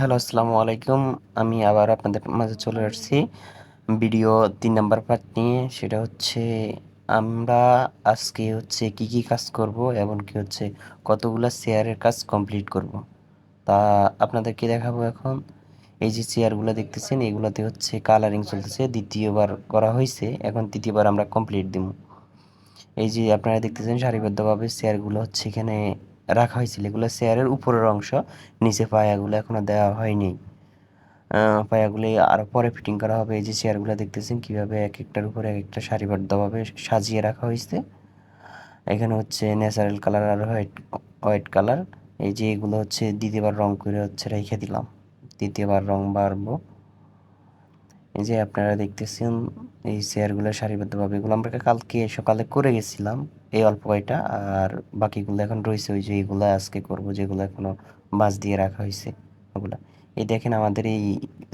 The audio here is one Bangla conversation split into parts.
হ্যালো, আসসালামু আলাইকুম। আমি আবার আপনাদের মাঝে চলে আসছি ভিডিও তিন নাম্বার পার্ট নিয়ে। সেটা হচ্ছে, আমরা আজকে হচ্ছে কি কি কাজ করব এবং কি হচ্ছে কতগুলো চেয়ারের কাজ কমপ্লিট করব। তা আপনাদেরকে দেখাবো এখন। এই যে চেয়ারগুলো দেখতেছেন, এগুলোতে হচ্ছে কালারিং চলতেছে, দ্বিতীয়বার করা হয়েছে এখন তৃতীয়বার আমরা কমপ্লিট দিব এই যে আপনারা দেখতেছেন সারিবদ্ধভাবে চেয়ারগুলো হচ্ছে এখানে রাখা হয়েছিল। এগুলো চেয়ারের উপরের অংশ, নিচে পায়াগুলো এখনও দেওয়া হয়নি। পায়াগুলি আরও পরে ফিটিং করা হবে। এই যে চেয়ারগুলো দেখতেছেন কীভাবে এক একটার উপরে এক একটা সারিবদ্ধভাবে সাজিয়ে রাখা হয়েছে। এখানে হচ্ছে ন্যাচারাল কালার আর হোয়াইট হোয়াইট কালার এই যে এগুলো হচ্ছে দ্বিতীয়বার রং করে হচ্ছে রেখে দিলাম। দ্বিতীয়বার রং বাড়বো। এই যে আপনারা দেখতেছেন, এই চেয়ারগুলো সারিবদ্ধভাবে এগুলো আমরা কালকে সকালে করে গেছিলাম, এই অল্প কয়টা। আর বাকিগুলো এখন রয়েছে, ওই যে এগুলো আজকে করব, যেগুলো এখনও বাস দিয়ে রাখা হয়েছে, ওগুলো। এই দেখেন আমাদের এই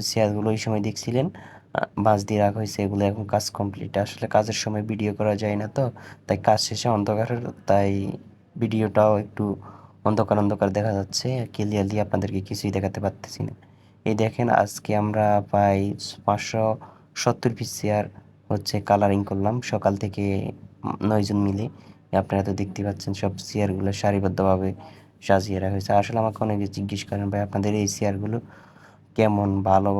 চেয়ারগুলো ওই সময় দেখছিলেন বাস দিয়ে রাখা হয়েছে, এগুলো এখন কাজ কমপ্লিট আসলে কাজের সময় ভিডিও করা যায় না তো, তাই কাজ শেষে অন্ধকার, তাই ভিডিওটাও একটু অন্ধকার অন্ধকার দেখা যাচ্ছে। ক্লিয়ারলি আপনাদেরকে কিছুই দেখাতে পারতেছি না। এই দেখেন আজকে আমরা প্রায় পাঁচশো সত্তর পিস চেয়ার হচ্ছে কালারিং করলাম। সকাল থেকে নয়জন মিলে। আপনারা তো দেখতে পাচ্ছেন সব চেয়ারগুলো সারিবদ্ধভাবে সাজিয়ে রাখা হয়েছে। আসলে আমাকে অনেকে জিজ্ঞেস করেন, ভাই, আপনাদের এই চেয়ারগুলো কেমন? ভালো,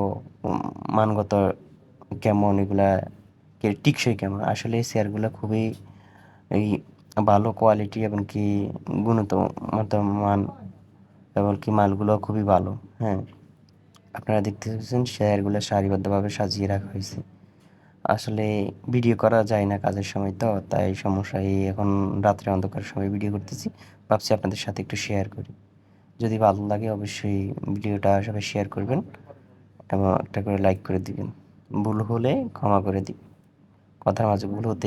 মানগত কেমন? এগুলা টিকসই কেমন? আসলে এই চেয়ারগুলো খুবই এই ভালো কোয়ালিটি এবং কি গুণত মান এবং কি মালগুলো খুবই ভালো হ্যাঁ। আপনারা দেখতে পাচ্ছেন শেয়ারগুলো সারিবদ্ধভাবে সাজিয়ে রাখা হয়েছে। আসলে ভিডিও করা যায় না কাজের সময় তো, তাই সমস্যা এই এখন রাত্রে অন্ধকার সময় ভিডিও করতেছি। ভাবছি আপনাদের সাথে একটু শেয়ার করি। যদি ভালো লাগে অবশ্যই ভিডিওটা সবাই শেয়ার করবেন এবং একটা করে লাইক করে দিবেন। ভুল হলে ক্ষমা করে দিবেন। কথার মাঝে ভুল হতে